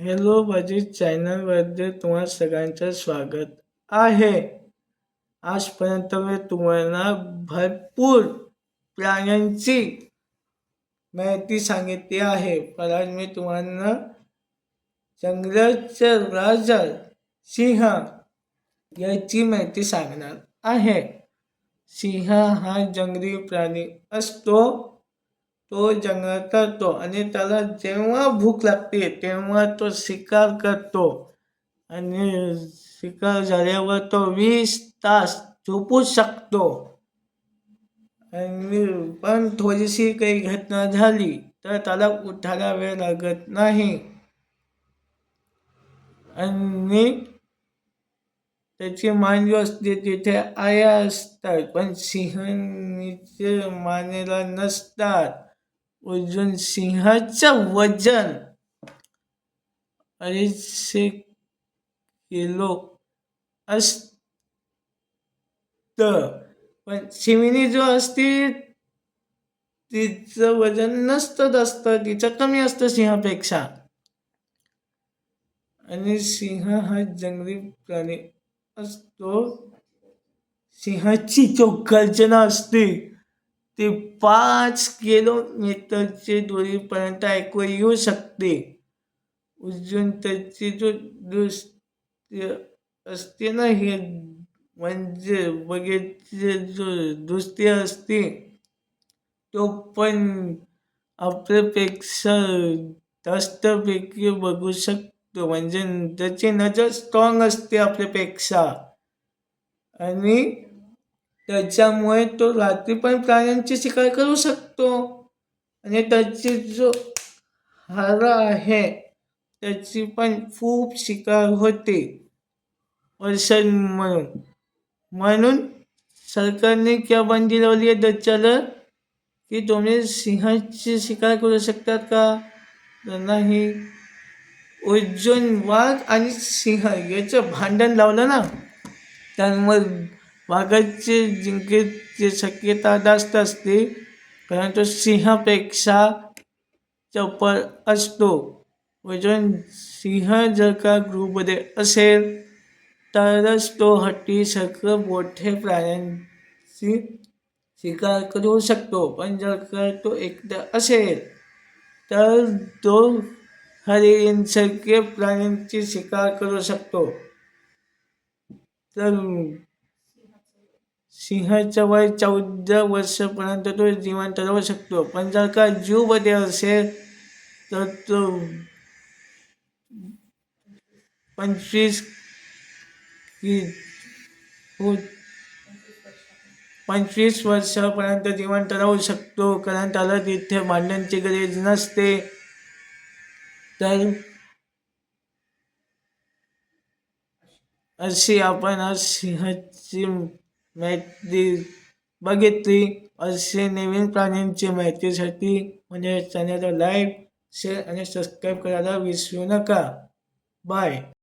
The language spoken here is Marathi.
हॅलो माझी चॅनलमध्ये तुम्हा सगळ्यांचं स्वागत आहे. आजपर्यंत मी तुम्हाला भरपूर प्राण्यांची माहिती सांगितली आहे. पण आज मी तुम्हाला जंगलाच्या राजा सिंह याची माहिती सांगणार आहे. सिंह हा जंगली प्राणी असतो. तो जंगल करतो आणि त्याला जेव्हा भूक लागते तेव्हा तो शिकार करतो. आणि शिकार झाल्यावर तो वीस तास झोपू शकतो. आणि पण थोडीशी काही घटना झाली तर त्याला उठायला वेळ लागत नाही. आणि त्याची मान जो असते तिथे आया असतात पण सिंहचे मानेला नसतात. अजून सिंहाचं वजन अडीचशे किलो असत. पण शिमिनी जो असते तिचं वजन नसतं जास्त तिचं कमी असतं सिंहापेक्षा. आणि सिंह हा जंगली प्राणी असतो. सिंहाची जो गर्जना असते ते पाच किलोमीटरची दूरीपर्यंत ऐकू येऊ शकते. अजून त्याची जो दृष्टी असते ना हे म्हणजे बघितले जो दृष्टी असते तो पण आपल्यापेक्षा जास्तपैकी बघू शकतो. म्हणजे त्याची नजर स्ट्रॉंग असते आपल्यापेक्षा. आणि त्याच्यामुळे तो रात्री पण प्राण्यांची शिकार करू शकतो. आणि त्याची जो हार आहे त्याची पण खूप शिकार होते. वर्षां म्हणून. म्हणून सरकारने क्या बंदी लावली आहे त्याच्याला की तुम्ही सिंहाची शिकार करू शकतात का? नाही. उज्जून वाघ आणि सिंह याचं भांडण लावलं ना त्यामुळे वाघाचे जिंकेची शक्यता जास्त असते, परंतु सिंहापेक्षा चपळ असतो। अजून सिंह जर का ग्रुपमध्ये असेल तरच तो हट्टी सगळं मोठे प्राण्यांची शिकार करू शकतो, पण जर का तो एकदा असेल तर तो हरिणसारखे प्राण्यांची शिकार करू शकतो। तर सिंहाच्या वय चौदा वर्षापर्यंत तो जिवंत राहू शकतो. पण जर का जीवमध्ये असेल तर तो पंचवीस की पंचवीस वर्षापर्यंत जिवंत राहू शकतो. कारण त्याला तिथे भांड्यांची गरज नसते. तर अशी आपण आज सिंहाची माहिती बघितली. असे नवीन प्राण्यांची माहितीसाठी म्हणजे चॅनलला लाईक शेअर आणि सबस्क्राईब करायला विसरू नका. बाय